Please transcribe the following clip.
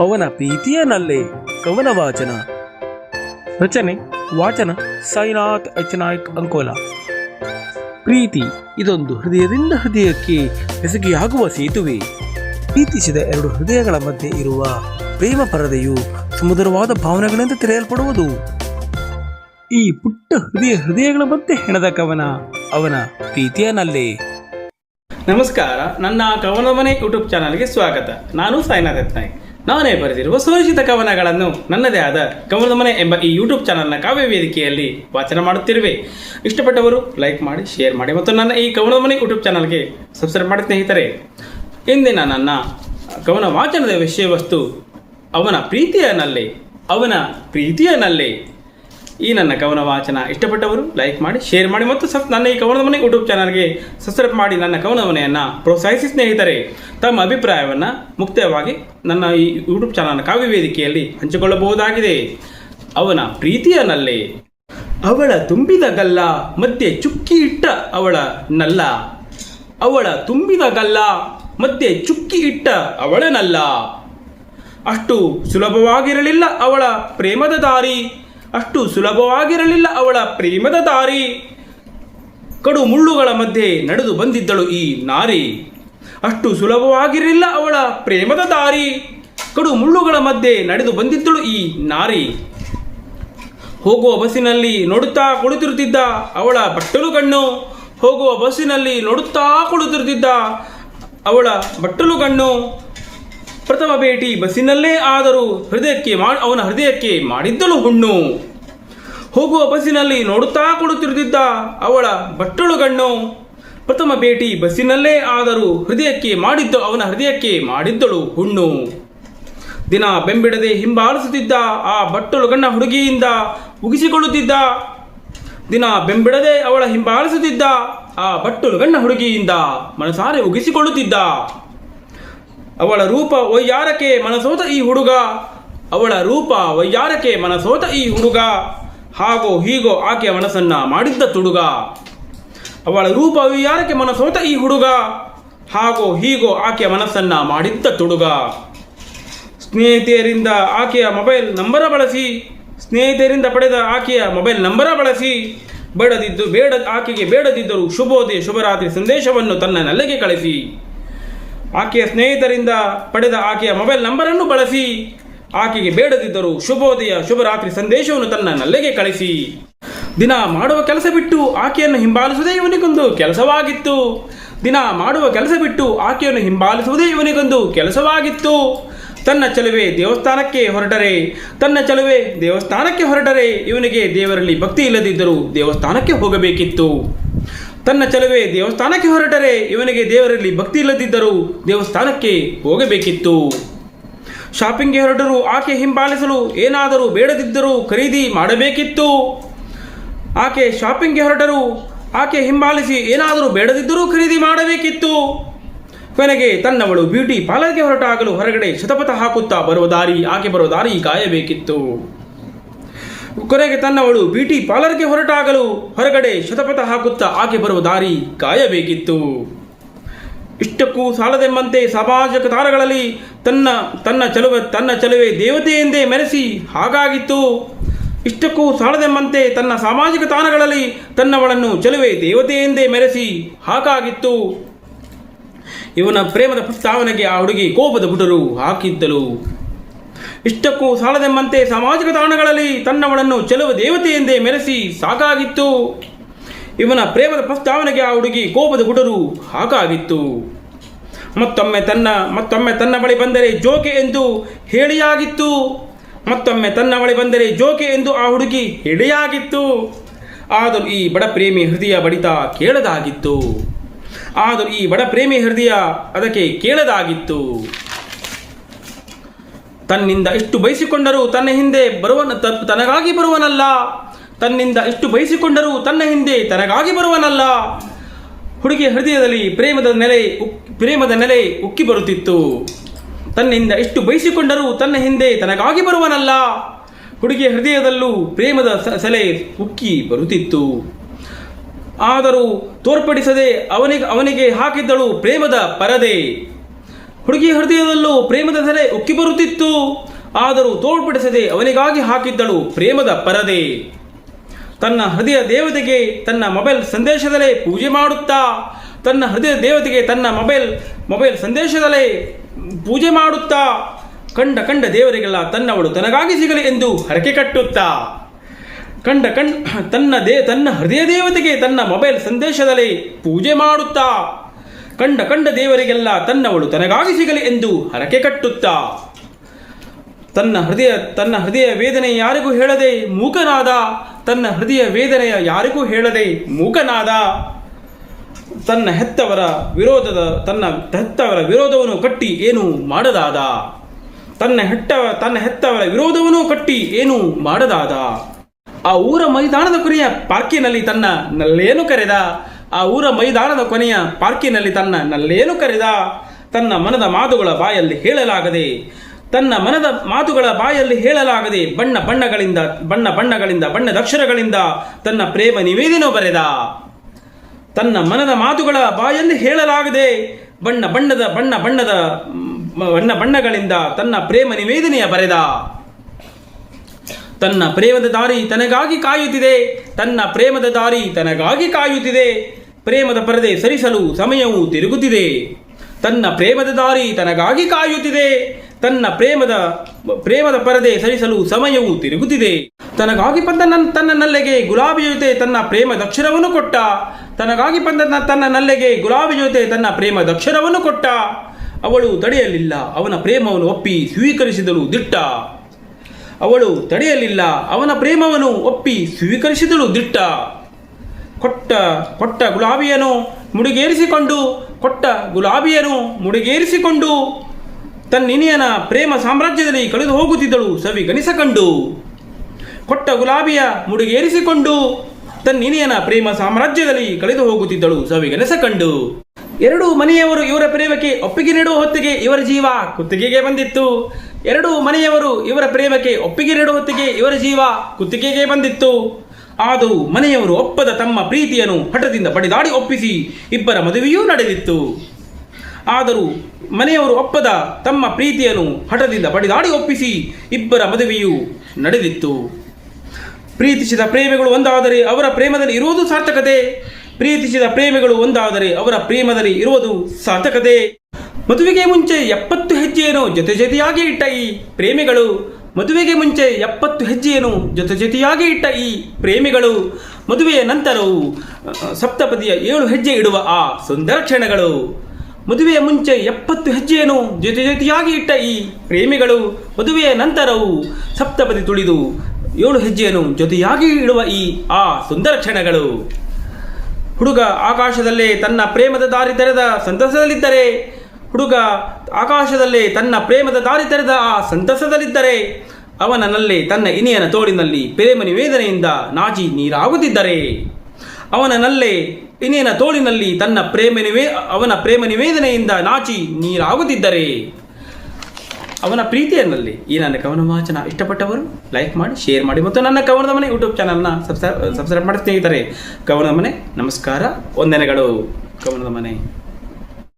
ಅವನ ಪ್ರೀತಿಯ ನಲ್ಲೆ ಕವನ ವಾಚನ. ರಚನೆ, ವಾಚನ, ಸಾಯಿನಾಥ್ ಅಚನಾಯಕ್ ನಾಯ್ಕ್ ಅಂಕೋಲ. ಪ್ರೀತಿ, ಇದೊಂದು ಹೃದಯದಿಂದ ಹೃದಯಕ್ಕೆ ಬೆಸಗಿಯಾಗುವ ಸೇತುವೆ. ಪ್ರೀತಿಸಿದ ಎರಡು ಹೃದಯಗಳ ಮಧ್ಯೆ ಇರುವ ಪ್ರೇಮ ಪರದೆಯು ಸುಮಧುರವಾದ ಭಾವನೆಗಳಿಂದ ತೆರೆಯಲ್ಪಡುವುದು. ಈ ಪುಟ್ಟ ಹೃದಯ ಹೃದಯಗಳ ಮಧ್ಯೆ ಹೆಣದ ಕವನ ಅವನ ಪ್ರೀತಿಯ ನಲ್ಲೆ ನಮಸ್ಕಾರ, ನನ್ನ ಕವನ ಮನೆ ಯೂಟ್ಯೂಬ್ ಚಾನಲ್ಗೆ ಸ್ವಾಗತ. ನಾನು ಸಾಯಿನಾಥ್ ರತ್ನಾಯಕ್ ನಾನೇ ಬರೆದಿರುವ ಸುರಕ್ಷಿತ ಕವನಗಳನ್ನು ನನ್ನದೇ ಆದ ಕವನದ ಮನೆ ಎಂಬ ಈ ಯೂಟ್ಯೂಬ್ ಚಾನಲ್ನ ಕಾವ್ಯ ವೇದಿಕೆಯಲ್ಲಿ ವಾಚನ ಮಾಡುತ್ತಿರುವೆ. ಇಷ್ಟಪಟ್ಟವರು ಲೈಕ್ ಮಾಡಿ, ಶೇರ್ ಮಾಡಿ ಮತ್ತು ನನ್ನ ಈ ಕವನದ ಮನೆ ಯೂಟ್ಯೂಬ್ ಚಾನಲ್ಗೆ ಸಬ್ಸ್ಕ್ರೈಬ್ ಮಾಡಿ ಸ್ನೇಹಿತರೆ. ಇಂದಿನ ನನ್ನ ಕವನ ವಾಚನದ ವಿಷಯ ವಸ್ತು ಅವನ ಪ್ರೀತಿಯನಲ್ಲಿ, ಅವನ ಪ್ರೀತಿಯ ನಲ್ಲೆ ಈ ನನ್ನ ಕವನ ವಾಚನ ಇಷ್ಟಪಟ್ಟವರು ಲೈಕ್ ಮಾಡಿ ಶೇರ್ ಮಾಡಿ ಮತ್ತು ಸಬ್ ನನ್ನ ಈ ಕವನದ ಮನೆ ಯೂಟ್ಯೂಬ್ ಚಾನಲ್ಗೆ ಸಬ್ಸ್ಕ್ರೈಬ್ ಮಾಡಿ ನನ್ನ ಕವನ ಮನೆಯನ್ನು ಪ್ರೋತ್ಸಾಹಿಸಿ ಸ್ನೇಹಿತರೆ. ತಮ್ಮ ಅಭಿಪ್ರಾಯವನ್ನು ಮುಕ್ತವಾಗಿ ನನ್ನ ಈ ಯೂಟ್ಯೂಬ್ ಚಾನಲ್ನ ಕಾವ್ಯ ವೇದಿಕೆಯಲ್ಲಿ ಹಂಚಿಕೊಳ್ಳಬಹುದಾಗಿದೆ. ಅವನ ಪ್ರೀತಿಯ ನಲ್ಲೆ ಅವಳ ತುಂಬಿದ ಗಲ್ಲ, ಮಧ್ಯೆ ಚುಕ್ಕಿ ಇಟ್ಟ ಅವಳ ನಲ್ಲ. ಅವಳ ತುಂಬಿದ ಗಲ್ಲ, ಮಧ್ಯೆ ಚುಕ್ಕಿ ಇಟ್ಟ ಅವಳ ನಲ್ಲ. ಅಷ್ಟು ಸುಲಭವಾಗಿರಲಿಲ್ಲ ಅವಳ ಪ್ರೇಮದ ದಾರಿ. ಅಷ್ಟು ಸುಲಭವಾಗಿರಲಿಲ್ಲ ಅವಳ ಪ್ರೇಮದ ದಾರಿ. ಕಡು ಮುಳ್ಳುಗಳ ಮಧ್ಯೆ ನಡೆದು ಬಂದಿದ್ದಳು ಈ ನಾರಿ. ಅಷ್ಟು ಸುಲಭವಾಗಿರಲಿಲ್ಲ ಅವಳ ಪ್ರೇಮದ ದಾರಿ. ಕಡು ಮುಳ್ಳುಗಳ ಮಧ್ಯೆ ನಡೆದು ಬಂದಿದ್ದಳು ಈ ನಾರಿ. ಹೋಗುವ ಬಸ್ಸಿನಲ್ಲಿ ನೋಡುತ್ತಾ ಕುಳಿತಿರುತ್ತಿದ್ದ ಅವಳ ಬಟ್ಟಲು ಕಣ್ಣು ಹೋಗುವ ಬಸ್ಸಿನಲ್ಲಿ ನೋಡುತ್ತಾ ಕುಳಿತಿರುತ್ತಿದ್ದ ಅವಳ ಬಟ್ಟಲು ಕಣ್ಣು ಪ್ರಥಮ ಭೇಟಿ ಬಸ್ಸಿನಲ್ಲೇ ಆದರೂ ಹೃದಯಕ್ಕೆ ಅವನ ಹೃದಯಕ್ಕೆ ಮಾಡಿದ್ದಳು ಹುಣ್ಣು. ಹೋಗುವ ಬಸ್ಸಿನಲ್ಲಿ ನೋಡುತ್ತಾ ಕೊಡುತ್ತಿರುತ್ತಿದ್ದ ಅವಳ ಬಟ್ಟಳು ಗಣ್ಣು. ಪ್ರಥಮ ಭೇಟಿ ಬಸ್ಸಿನಲ್ಲೇ ಆದರೂ ಹೃದಯಕ್ಕೆ ಮಾಡಿದ್ದ ಅವನ ಹೃದಯಕ್ಕೆ ಮಾಡಿದ್ದಳು ಹುಣ್ಣು. ದಿನ ಬೆಂಬಿಡದೆ ಹಿಂಬಾಲಿಸುತ್ತಿದ್ದ ಆ ಬಟ್ಟಲು ಗಣ್ಣ ಹುಡುಗಿಯಿಂದ ಉಗಿಸಿಕೊಳ್ಳುತ್ತಿದ್ದ. ದಿನ ಬೆಂಬಿಡದೆ ಅವಳ ಹಿಂಬಾಲಿಸುತ್ತಿದ್ದ ಆ ಬಟ್ಟಲು ಗಣ್ಣ ಹುಡುಗಿಯಿಂದ ಮನಸಾರೆ ಉಗಿಸಿಕೊಳ್ಳುತ್ತಿದ್ದ. ಅವಳ ರೂಪ ವೈಯಾರಕೆ ಮನಸೋತ ಈ ಹುಡುಗ. ಅವಳ ರೂಪ ವೈಯಾರಕೆ ಮನಸೋತ ಈ ಹುಡುಗ. ಹಾಗೋ ಹೀಗೋ ಆಕೆಯ ಮನಸ್ಸನ್ನ ಮಾಡಿದ್ದ ತುಡುಗ. ಅವಳ ರೂಪ ವೈಯಾರಕೆ ಮನಸೋತ ಈ ಹುಡುಗ. ಹಾಗೋ ಹೀಗೋ ಆಕೆಯ ಮನಸ್ಸನ್ನ ಮಾಡಿದ್ದ ತುಡುಗ. ಸ್ನೇಹಿತೆಯರಿಂದ ಆಕೆಯ ಮೊಬೈಲ್ ನಂಬರ ಬಳಸಿ, ಸ್ನೇಹಿತೆಯರಿಂದ ಪಡೆದ ಆಕೆಯ ಮೊಬೈಲ್ ನಂಬರ ಬಳಸಿ, ಬೇಡದಿದ್ದು, ಬೇಡ, ಆಕೆಗೆ ಬೇಡದಿದ್ದರೂ ಶುಭೋದಯ, ಶುಭರಾತ್ರಿ ಸಂದೇಶವನ್ನು ತನ್ನ ನೆಲೆಗೆ ಕಳಿಸಿ. ಆಕೆಯ ಸ್ನೇಹಿತರಿಂದ ಪಡೆದ ಆಕೆಯ ಮೊಬೈಲ್ ನಂಬರನ್ನು ಬಳಸಿ ಆಕೆಗೆ ಬೇಡದಿದ್ದರೂ ಶುಭೋದಯ, ಶುಭರಾತ್ರಿ ಸಂದೇಶವನ್ನು ತನ್ನ ನಲ್ಲೆಗೆ ಕಳಿಸಿ. ದಿನ ಮಾಡುವ ಕೆಲಸ ಬಿಟ್ಟು ಆಕೆಯನ್ನು ಹಿಂಬಾಲಿಸುವುದೇ ಇವನಿಗೊಂದು ಕೆಲಸವಾಗಿತ್ತು. ದಿನ ಮಾಡುವ ಕೆಲಸ ಬಿಟ್ಟು ಆಕೆಯನ್ನು ಹಿಂಬಾಲಿಸುವುದೇ ಇವನಿಗೊಂದು ಕೆಲಸವಾಗಿತ್ತು. ತನ್ನ ಚಲುವೆ ದೇವಸ್ಥಾನಕ್ಕೆ ಹೊರಟರೆ, ತನ್ನ ಚಲುವೆ ದೇವಸ್ಥಾನಕ್ಕೆ ಹೊರಟರೆ, ಇವನಿಗೆ ದೇವರಲ್ಲಿ ಭಕ್ತಿ ಇಲ್ಲದಿದ್ದರೂ ದೇವಸ್ಥಾನಕ್ಕೆ ಹೋಗಬೇಕಿತ್ತು. ತನ್ನ ಚಲುವೆ ದೇವಸ್ಥಾನಕ್ಕೆ ಹೊರಟರೆ, ಇವನಿಗೆ ದೇವರಲ್ಲಿ ಭಕ್ತಿ ಇಲ್ಲದಿದ್ದರೂ ದೇವಸ್ಥಾನಕ್ಕೆ ಹೋಗಬೇಕಿತ್ತು. ಶಾಪಿಂಗ್ಗೆ ಹೊರಟರು ಆಕೆ ಹಿಂಬಾಲಿಸಲು ಏನಾದರೂ ಬೇಡದಿದ್ದರೂ ಖರೀದಿ ಮಾಡಬೇಕಿತ್ತು. ಆಕೆ ಶಾಪಿಂಗ್ಗೆ ಹೊರಟರು ಆಕೆ ಹಿಂಬಾಲಿಸಿ ಏನಾದರೂ ಬೇಡದಿದ್ದರೂ ಖರೀದಿ ಮಾಡಬೇಕಿತ್ತು. ಕೊನೆಗೆ ತನ್ನವಳು ಬ್ಯೂಟಿ ಪಾರ್ಲರ್ಗೆ ಹೊರಟಾಗಲು ಹೊರಗಡೆ ಶತಪಥ ಹಾಕುತ್ತಾ ಬರುವ ದಾರಿ, ಆಕೆ ಬರುವ ದಾರಿ ಕಾಯಬೇಕಿತ್ತು. ಕೊನೆಗೆ ತನ್ನವಳು ಬ್ಯೂಟಿ ಪಾರ್ಲರ್ಗೆ ಹೊರಟಾಗಲು ಹೊರಗಡೆ ಶತಪಥ ಹಾಕುತ್ತಾ ಆಕೆ ಬರುವ ದಾರಿ ಕಾಯಬೇಕಿತ್ತು. ಇಷ್ಟಕ್ಕೂ ಸಾಲದೆಂಬಂತೆ ಸಾಮಾಜಿಕ ತಾರಗಳಲ್ಲಿ ತನ್ನ ತನ್ನ ಚಲುವೆ ತನ್ನ ಚಲುವೆ ದೇವತೆ ಎಂದೇ ಮೆರೆಸಿ ಹಾಗಾಗಿತ್ತು. ಇಷ್ಟಕ್ಕೂ ಸಾಲದೆಂಬಂತೆ ತನ್ನ ಸಾಮಾಜಿಕ ತಾಣಗಳಲ್ಲಿ ತನ್ನವಳನ್ನು ಚಲುವೆ ದೇವತೆ ಎಂದೇ ಮೆರೆಸಿ ಹಾಕಾಗಿತ್ತು ಇವನ ಪ್ರೇಮದ ಪ್ರಸ್ತಾವನೆಗೆ ಆ ಹುಡುಗಿ ಕೋಪದ ಬುಟರು ಹಾಕಿದ್ದಳು. ಇಷ್ಟಕ್ಕೂ ಸಾಲದೆಂಬಂತೆ ಸಾಮಾಜಿಕ ತಾಣಗಳಲ್ಲಿ ತನ್ನವಳನ್ನು ಚೆಲುವ ದೇವತೆ ಎಂದೇ ಮೆರೆಸಿ ಸಾಕಾಗಿತ್ತು. ಇವನ ಪ್ರೇಮದ ಪ್ರಸ್ತಾವನೆಗೆ ಆ ಹುಡುಗಿ ಕೋಪದ ಗುಡರು ಹಾಕಾಗಿತ್ತು. ಮತ್ತೊಮ್ಮೆ ತನ್ನ ಮತ್ತೊಮ್ಮೆ ತನ್ನ ಬಳಿ ಬಂದರೆ ಜೋಕೆ ಎಂದು ಹೇಳಿಯಾಗಿತ್ತು. ಮತ್ತೊಮ್ಮೆ ತನ್ನ ಬಳಿ ಬಂದರೆ ಜೋಕೆ ಎಂದು ಆ ಹುಡುಗಿ ಹೇಳಿಯಾಗಿತ್ತು. ಆದರೂ ಈ ಬಡ ಪ್ರೇಮಿ ಹೃದಯ ಬಡಿತ ಕೇಳದಾಗಿತ್ತು. ಆದರೂ ಈ ಬಡ ಪ್ರೇಮಿ ಹೃದಯ ಅದಕ್ಕೆ ಕೇಳದಾಗಿತ್ತು. ತನ್ನಿಂದ ಇಷ್ಟು ಬಯಸಿಕೊಂಡರೂ ತನ್ನ ಹಿಂದೆ ಬರುವನ ತನಗಾಗಿ ಬರುವನಲ್ಲ. ತನ್ನಿಂದ ಇಷ್ಟು ಬಯಸಿಕೊಂಡರೂ ತನ್ನ ಹಿಂದೆ ತನಗಾಗಿ ಬರುವನಲ್ಲ. ಹುಡುಗಿಯ ಹೃದಯದಲ್ಲಿ ಪ್ರೇಮದ ನೆಲೆ ಪ್ರೇಮದ ನೆಲೆ ಉಕ್ಕಿ ಬರುತ್ತಿತ್ತು. ತನ್ನಿಂದ ಇಷ್ಟು ಬಯಸಿಕೊಂಡರೂ ತನ್ನ ಹಿಂದೆ ತನಗಾಗಿ ಬರುವನಲ್ಲ. ಹುಡುಗಿಯ ಹೃದಯದಲ್ಲೂ ಪ್ರೇಮದ ಸೆಲೆ ಉಕ್ಕಿ ಬರುತ್ತಿತ್ತು. ಆದರೂ ತೋರ್ಪಡಿಸದೆ ಅವನಿಗೆ ಅವನಿಗೆ ಹಾಕಿದ್ದಳು ಪ್ರೇಮದ ಪರದೆ. ಹುಡುಗಿ ಹೃದಯದಲ್ಲೂ ಪ್ರೇಮದ ಸೆಲೆ ಉಕ್ಕಿ ಬರುತ್ತಿತ್ತು. ಆದರೂ ತೋಳ್ಪಡಿಸದೆ ಅವನಿಗಾಗಿ ಹಾಕಿದ್ದಳು ಪ್ರೇಮದ ಪರದೆ. ತನ್ನ ಹೃದಯ ದೇವತೆಗೆ ತನ್ನ ಮೊಬೈಲ್ ಸಂದೇಶದಲ್ಲೇ ಪೂಜೆ ಮಾಡುತ್ತಾ, ತನ್ನ ಹೃದಯ ದೇವತೆಗೆ ತನ್ನ ಮೊಬೈಲ್ ಮೊಬೈಲ್ ಸಂದೇಶದಲ್ಲೇ ಪೂಜೆ ಮಾಡುತ್ತಾ, ಕಂಡ ಕಂಡ ದೇವರಿಗೆಲ್ಲ ತನ್ನವಳು ತನಗಾಗಿ ಸಿಗಲಿ ಎಂದು ಹರಕೆ ಕಟ್ಟುತ್ತಾ, ಕಂಡ ಕಂಡ ತನ್ನ ದೇ, ತನ್ನ ಹೃದಯ ದೇವತೆಗೆ ತನ್ನ ಮೊಬೈಲ್ ಸಂದೇಶದಲ್ಲಿ ಪೂಜೆ ಮಾಡುತ್ತಾ ಕಂಡ ಕಂಡ ದೇವರಿಗೆಲ್ಲ ತನ್ನವಳು ತನಗಾಗಿ ಸಿಗಲಿ ಎಂದು ಹರಕೆ ಕಟ್ಟುತ್ತಾ. ತನ್ನ ಹೃದಯ ತನ್ನ ಹೃದಯ ವೇದನೆ ಯಾರಿಗೂ ಹೇಳದೆ ಮೂಕನಾದ, ತನ್ನ ಹೃದಯ ವೇದನೆಯ ಯಾರಿಗೂ ಹೇಳದೆ ಮೂಕನಾದ, ತನ್ನ ಹೆತ್ತವರ ವಿರೋಧದ, ತನ್ನ ಹೆತ್ತವರ ವಿರೋಧವನ್ನು ಕಟ್ಟಿ ಏನು ಮಾಡದಾದ. ತನ್ನ ಹೆಟ್ಟ ತನ್ನ ಹೆತ್ತವರ ವಿರೋಧವನ್ನು ಕಟ್ಟಿ ಏನು ಮಾಡದಾದ. ಆ ಊರ ಮೈದಾನದ ಕುರಿಯ ಪಾರ್ಕಿನಲ್ಲಿ ತನ್ನ ನಲ್ಲೇನು ಕರೆದ. ಆ ಊರ ಮೈದಾನದ ಕೊನೆಯ ಪಾರ್ಕಿನಲ್ಲಿ ತನ್ನ ನಲ್ಲೇನು ಕರೆದ? ತನ್ನ ಮನದ ಮಾತುಗಳ ಬಾಯಲ್ಲಿ ಹೇಳಲಾಗದೆ, ತನ್ನ ಮನದ ಮಾತುಗಳ ಬಾಯಲ್ಲಿ ಹೇಳಲಾಗದೆ ಬಣ್ಣ ಬಣ್ಣಗಳಿಂದ ಬಣ್ಣ ಬಣ್ಣಗಳಿಂದ ಬಣ್ಣದ ಅಕ್ಷರಗಳಿಂದ ತನ್ನ ಪ್ರೇಮ ನಿವೇದನೆ ಬರೆದ? ತನ್ನ ಮನದ ಮಾತುಗಳ ಬಾಯಲ್ಲಿ ಹೇಳಲಾಗದೆ ಬಣ್ಣ ಬಣ್ಣದ ಬಣ್ಣ ಬಣ್ಣದ, ಬಣ್ಣ ಬಣ್ಣಗಳಿಂದ ತನ್ನ ಪ್ರೇಮ ನಿವೇದನೆಯ ಬರೆದ? ತನ್ನ ಪ್ರೇಮದ ದಾರಿ ತನಗಾಗಿ ಕಾಯುತ್ತಿದೆ, ತನ್ನ ಪ್ರೇಮದ ದಾರಿ ತನಗಾಗಿ ಕಾಯುತ್ತಿದೆ ಪ್ರೇಮದ ಪರದೆ ಸರಿಸಲು ಸಮಯವು ತಿರುಗುತ್ತಿದೆ. ತನ್ನ ಪ್ರೇಮದ ದಾರಿ ತನಗಾಗಿ ಕಾಯುತ್ತಿದೆ. ತನ್ನ ಪ್ರೇಮದ ಪ್ರೇಮದ ಪರದೆ ಸರಿಸಲು ಸಮಯವು ತಿರುಗುತ್ತಿದೆ. ತನಗಾಗಿ ಬಂದ ನನ್, ತನ್ನ ನಲ್ಲೆಗೆ ಗುಲಾಬಿ ಜೊತೆ ತನ್ನ ಪ್ರೇಮ ದಕ್ಷರವನ್ನು ಕೊಟ್ಟ. ತನಗಾಗಿ ಬಂದ ತನ್ನ ನಲ್ಲೆಗೆ ಗುಲಾಬಿ ಜೊತೆ ತನ್ನ ಪ್ರೇಮ ದಕ್ಷರವನ್ನು ಕೊಟ್ಟ. ಅವಳು ತಡೆಯಲಿಲ್ಲ, ಅವನ ಪ್ರೇಮವನ್ನು ಒಪ್ಪಿ ಸ್ವೀಕರಿಸಿದಳು ದಿಟ್ಟ. ಅವಳು ತಡೆಯಲಿಲ್ಲ, ಅವನ ಪ್ರೇಮವನ್ನು ಒಪ್ಪಿ ಸ್ವೀಕರಿಸಿದಳು ದಿಟ್ಟ. ಕೊಟ್ಟ ಕೊಟ್ಟ ಗುಲಾಬಿಯನು ಮುಡಿಗೇರಿಸಿಕೊಂಡು, ಕೊಟ್ಟ ಗುಲಾಬಿಯನು ಮುಡಿಗೇರಿಸಿಕೊಂಡು ತನ್ನಿನಿಯನ ಪ್ರೇಮ ಸಾಮ್ರಾಜ್ಯದಲ್ಲಿ ಕಳೆದು ಹೋಗುತ್ತಿದ್ದಳು ಸವಿ ಗಣಿಸಕಂಡು ಕೊಟ್ಟ ಗುಲಾಬಿಯ ಮುಡಿಗೇರಿಸಿಕೊಂಡು ತನ್ನಿನಿಯನ ಪ್ರೇಮ ಸಾಮ್ರಾಜ್ಯದಲ್ಲಿ ಕಳೆದು ಹೋಗುತ್ತಿದ್ದಳು ಸವಿಗನಸಕಂಡು ಎರಡು ಮನೆಯವರು ಇವರ ಪ್ರೇಮಕ್ಕೆ ಒಪ್ಪಿಗೆ ನೀಡುವ ಹೊತ್ತಿಗೆ ಇವರ ಜೀವ ಕುತ್ತಿಗೆಗೆ ಬಂದಿತ್ತು. ಎರಡು ಮನೆಯವರು ಇವರ ಪ್ರೇಮಕ್ಕೆ ಒಪ್ಪಿಗೆ ನೀಡುವ ಹೊತ್ತಿಗೆ ಇವರ ಜೀವ ಕುತ್ತಿಗೆಗೆ ಬಂದಿತ್ತು. ಆದರೂ ಮನೆಯವರು ಒಪ್ಪದ ತಮ್ಮ ಪ್ರೀತಿಯನ್ನು ಹಠದಿಂದ ಬಡಿದಾಡಿ ಒಪ್ಪಿಸಿ ಇಬ್ಬರ ಮದುವೆಯೂ ನಡೆದಿತ್ತು. ಆದರೂ ಮನೆಯವರು ಒಪ್ಪದ ತಮ್ಮ ಪ್ರೀತಿಯನ್ನು ಹಠದಿಂದ ಬಡಿದಾಡಿ ಒಪ್ಪಿಸಿ ಇಬ್ಬರ ಮದುವೆಯೂ ನಡೆದಿತ್ತು. ಪ್ರೀತಿಸಿದ ಪ್ರೇಮಿಗಳು ಒಂದಾದರೆ ಅವರ ಪ್ರೇಮದಲ್ಲಿ ಇರುವುದು ಸಾರ್ಥಕತೆ. ಪ್ರೀತಿಸಿದ ಪ್ರೇಮಿಗಳು ಒಂದಾದರೆ ಅವರ ಪ್ರೇಮದಲ್ಲಿ ಇರುವುದು ಸಾರ್ಥಕತೆ. ಮದುವೆಗೆ ಮುಂಚೆ ಎಪ್ಪತ್ತು ಹೆಜ್ಜೆಯನ್ನು ಜೊತೆ ಜೊತೆಯಾಗಿ ಇಟ್ಟ ಈ ಪ್ರೇಮಿಗಳು ಮದುವೆಗೆ ಮುಂಚೆ ಎಪ್ಪತ್ತು ಹೆಜ್ಜೆಯನ್ನು ಜೊತೆ ಜೊತೆಯಾಗಿ ಇಟ್ಟ ಈ ಪ್ರೇಮಿಗಳು. ಮದುವೆಯ ನಂತರವು ಸಪ್ತಪದಿಯ ಏಳು ಹೆಜ್ಜೆ ಇಡುವ ಆ ಸುಂದರ ಕ್ಷಣಗಳು. ಮದುವೆಯ ಮುಂಚೆ ಎಪ್ಪತ್ತು ಹೆಜ್ಜೆಯನ್ನು ಜೊತೆ ಜೊತೆಯಾಗಿ ಇಟ್ಟ ಈ ಪ್ರೇಮಿಗಳು. ಮದುವೆಯ ನಂತರವು ಸಪ್ತಪದಿ ತುಳಿದು ಏಳು ಹೆಜ್ಜೆಯನ್ನು ಜೊತೆಯಾಗಿ ಇಡುವ ಈ, ಆ ಸುಂದರ ಕ್ಷಣಗಳು. ಹುಡುಗ ಆಕಾಶದಲ್ಲೇ ತನ್ನ ಪ್ರೇಮದ ದಾರಿ ತೆರೆದ ಸಂತಸದಲ್ಲಿದ್ದರೆ ಹುಡುಗ ಆಕಾಶದಲ್ಲಿ ತನ್ನ ಪ್ರೇಮದ ದಾರಿ ತೆರೆದ ಆ ಸಂತಸದಲ್ಲಿದ್ದರೆ, ಅವನನಲ್ಲಿ ತನ್ನ ಇನಿಯನ ತೋಳಿನಲ್ಲಿ ಪ್ರೇಮ ನಿವೇದನೆಯಿಂದ ನಾಚಿ ನೀರಾಗುತ್ತಿದ್ದರೆ ಅವನಲ್ಲೇ ಇನಿಯನ ತೋಳಿನಲ್ಲಿ ತನ್ನ ಪ್ರೇಮ ನಿವೇ, ಅವನ ಪ್ರೇಮ ನಿವೇದನೆಯಿಂದ ನಾಚಿ ನೀರಾಗುತ್ತಿದ್ದರೆ. ಅವನ ಪ್ರೀತಿಯನ್ನಲ್ಲಿ ಈ ನನ್ನ ಕವನ ವಾಚನ ಇಷ್ಟಪಟ್ಟವರು ಲೈಕ್ ಮಾಡಿ ಶೇರ್ ಮಾಡಿ ಮತ್ತು ನನ್ನ ಕವನದ ಮನೆ ಯೂಟ್ಯೂಬ್ ಚಾನಲ್ನ ಸಬ್ಸ್ಕ್ರೈಬ್ ಸಬ್ಸ್ಕ್ರೈಬ್ ಮಾಡಿ ಸ್ನೇಹಿತರೆ, ಕವನದ ಮನೆ, ನಮಸ್ಕಾರ, ವಂದನೆಗಳು. ಕವನದ ಮನೆ.